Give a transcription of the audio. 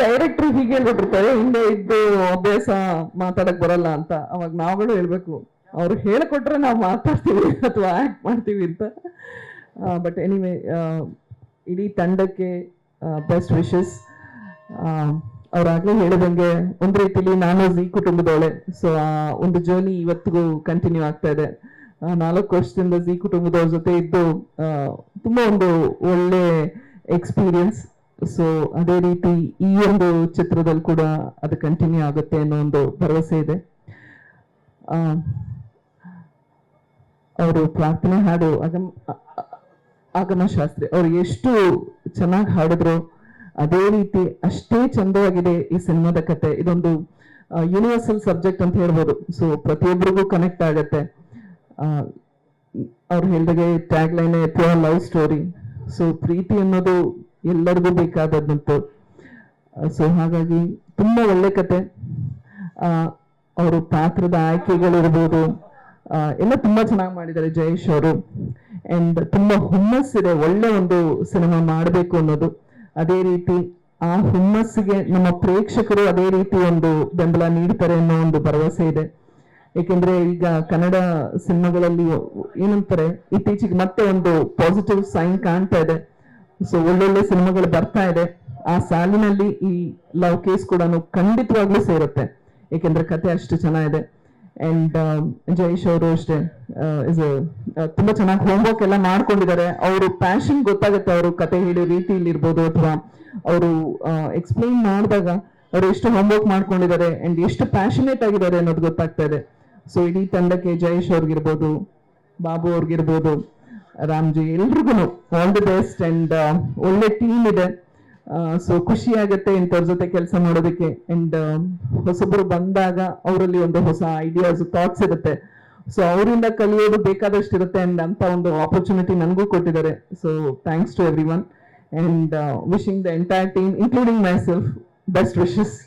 Director ಹೀಗೆ ಹೇಳ್ಬಿಟ್ಟಿರ್ತಾರೆ ಹಿಂದೆ ಇದ್ದು ಅಭ್ಯಾಸ ಮಾತಾಡಕ್ ಬರಲ್ಲ ಅಂತ. ಅವಾಗ ನಾವುಗಳು ಹೇಳ್ಬೇಕು. ಅವ್ರು ಹೇಳ್ಕೊಟ್ರೆ ನಾವು ಮಾತಾಡ್ತೀವಿ ಅಥವಾ ಆಕ್ಟ್ ಮಾಡ್ತೀವಿ ಅಂತ. ಬಟ್ ಎನಿವೆ ಇಡೀ ತಂಡಕ್ಕೆ ಬೆಸ್ಟ್ ವಿಶಸ್ ಅವ್ರಾಗ್ಲೇ ಹೇಳಿದಂಗೆ ಒಂದು ರೀತಿಲಿ ನಾನು ಈ ಕುಟುಂಬದವಳೆ. ಸೊ ಆ, ಒಂದು ಜರ್ನಿ ಇವತ್ತಿಗೂ ಕಂಟಿನ್ಯೂ ಆಗ್ತಾ ಇದೆ. ನಾಲ್ಕು ವರ್ಷದಿಂದ ಈ ಕುಟುಂಬದವ್ರ ಜೊತೆ ಇದ್ದು ತುಂಬಾ ಒಂದು ಒಳ್ಳೆ ಎಕ್ಸ್ಪೀರಿಯನ್ಸ್ ಸೊ ಅದೇ ರೀತಿ ಈ ಒಂದು ಚಿತ್ರದಲ್ಲಿ ಕೂಡ ಅದು ಕಂಟಿನ್ಯೂ ಆಗುತ್ತೆ ಅನ್ನೋ ಒಂದು ಭರವಸೆ ಇದೆ. ಅವರು ಪ್ರಾರ್ಥನೆ ಹಾಡು ಆಗಮ ಆಗಮಶಾಸ್ತ್ರಿ ಅವ್ರು ಎಷ್ಟು ಚೆನ್ನಾಗಿ ಹಾಡಿದ್ರು, ಅದೇ ರೀತಿ ಅಷ್ಟೇ ಚಂದವಾಗಿದೆ ಈ ಸಿನಿಮಾದ ಕತೆ. ಇದೊಂದು ಯೂನಿವರ್ಸಲ್ ಸಬ್ಜೆಕ್ಟ್ ಅಂತ ಹೇಳ್ಬೋದು. ಸೊ ಪ್ರತಿಯೊಬ್ಬರಿಗೂ ಕನೆಕ್ಟ್ ಆಗತ್ತೆ. ಅವ್ರು ಹೇಳಿದಾಗೆ tag line pure love story so ಪ್ರೀತಿ ಅನ್ನೋದು ಎಲ್ಲರಿಗೂ ಬೇಕಾದದ್ದಂತು. ಸೊ ಹಾಗಾಗಿ ತುಂಬಾ ಒಳ್ಳೆ ಕತೆ. ಅವರು ಪಾತ್ರದ ಆಯ್ಕೆಗಳಿರ್ಬೋದು. ಎಲ್ಲ ತುಂಬಾ ಚೆನ್ನಾಗಿ ಮಾಡಿದ್ದಾರೆ ಜಯೇಶ್ ಅವರು. ಅಂಡ್ ತುಂಬಾ ಹುಮ್ಮಸ್ಸಿದೆ ಒಳ್ಳೆ ಒಂದು ಸಿನಿಮಾ ಮಾಡಬೇಕು ಅನ್ನೋದು. ಅದೇ ರೀತಿ ಆ ಹುಮ್ಮಸ್ಸಿಗೆ ನಮ್ಮ ಪ್ರೇಕ್ಷಕರು ಅದೇ ರೀತಿ ಒಂದು ಬೆಂಬಲ ನೀಡ್ತಾರೆ ಅನ್ನೋ ಒಂದು ಭರವಸೆ ಇದೆ. ಏಕೆಂದ್ರೆ ಈಗ ಕನ್ನಡ ಸಿನಿಮಾಗಳಲ್ಲಿ ಏನಂತಾರೆ, ಇತ್ತೀಚೆಗೆ ಮತ್ತೆ ಒಂದು ಪಾಸಿಟಿವ್ ಸೈನ್ ಕಾಣ್ತಾ ಇದೆ. ಸೊ ಒಳ್ಳೊಳ್ಳೆ ಸಿನಿಮಾಗಳು ಬರ್ತಾ ಇದೆ. ಆ ಸಾಲಿನಲ್ಲಿ ಈ ಲವ್ ಕೇಸ್ ಕೂಡ ಖಂಡಿತವಾಗ್ಲೂ ಸೇರುತ್ತೆ. ಏಕೆಂದ್ರೆ ಕತೆ ಅಷ್ಟು ಚೆನ್ನಾಗಿದೆ. ಅಂಡ್ ಜಯೇಶ್ ಅವರು ಅಷ್ಟೇ ಇಸ್ ತುಂಬಾ ಚೆನ್ನಾಗಿ ಹೋಮ್ವರ್ಕ್ ಎಲ್ಲ ಮಾಡ್ಕೊಂಡಿದ್ದಾರೆ. ಅವರು ಪ್ಯಾಷನ್ ಗೊತ್ತಾಗುತ್ತೆ ಅವರು ಕತೆ ಹೇಳೋ ರೀತಿಯಲ್ಲಿ ಇರ್ಬೋದು ಅಥವಾ ಅವರು ಎಕ್ಸ್ಪ್ಲೈನ್ ಮಾಡಿದಾಗ ಅವರು ಎಷ್ಟು ಹೋಮ್ವರ್ಕ್ ಮಾಡ್ಕೊಂಡಿದ್ದಾರೆ ಅಂಡ್ ಎಷ್ಟು ಪ್ಯಾಷನೇಟ್ ಆಗಿದ್ದಾರೆ ಅನ್ನೋದು ಗೊತ್ತಾಗ್ತಾ ಇದೆ. ಸೊ ಇಡೀ ತಂಡಕ್ಕೆ ಜಯೇಶ್ ಅವ್ರಿಗಿರ್ಬೋದು, ಬಾಬು ಅವ್ರಿಗಿರ್ಬೋದು ರಾಮ್ಜಿ, ಎಲ್ರಿಗೂ ಆಲ್ ದಿ ಬೆಸ್ಟ್ ಅಂಡ್ ಒಳ್ಳೆ ಟೀಮ್ ಇದೆ. ಸೊ ಖುಷಿ ಆಗುತ್ತೆ ಇಂಥವ್ರ ಜೊತೆ ಕೆಲಸ ಮಾಡೋದಕ್ಕೆ ಅಂಡ್ ಹೊಸಬ್ರು ಬಂದಾಗ ಅವರಲ್ಲಿ ಒಂದು ಹೊಸ ಐಡಿಯಾಸ್ ಥಾಟ್ಸ್ ಇರುತ್ತೆ. ಸೊ ಅವರಿಂದ ಕಲಿಯೋದು ಬೇಕಾದಷ್ಟು ಇರುತ್ತೆ ಅಂಡ್ ಅಂತ ಒಂದು ಆಪರ್ಚುನಿಟಿ ನನಗೂ ಕೊಟ್ಟಿದ್ದಾರೆ. So thanks to everyone and wishing the entire team including myself best wishes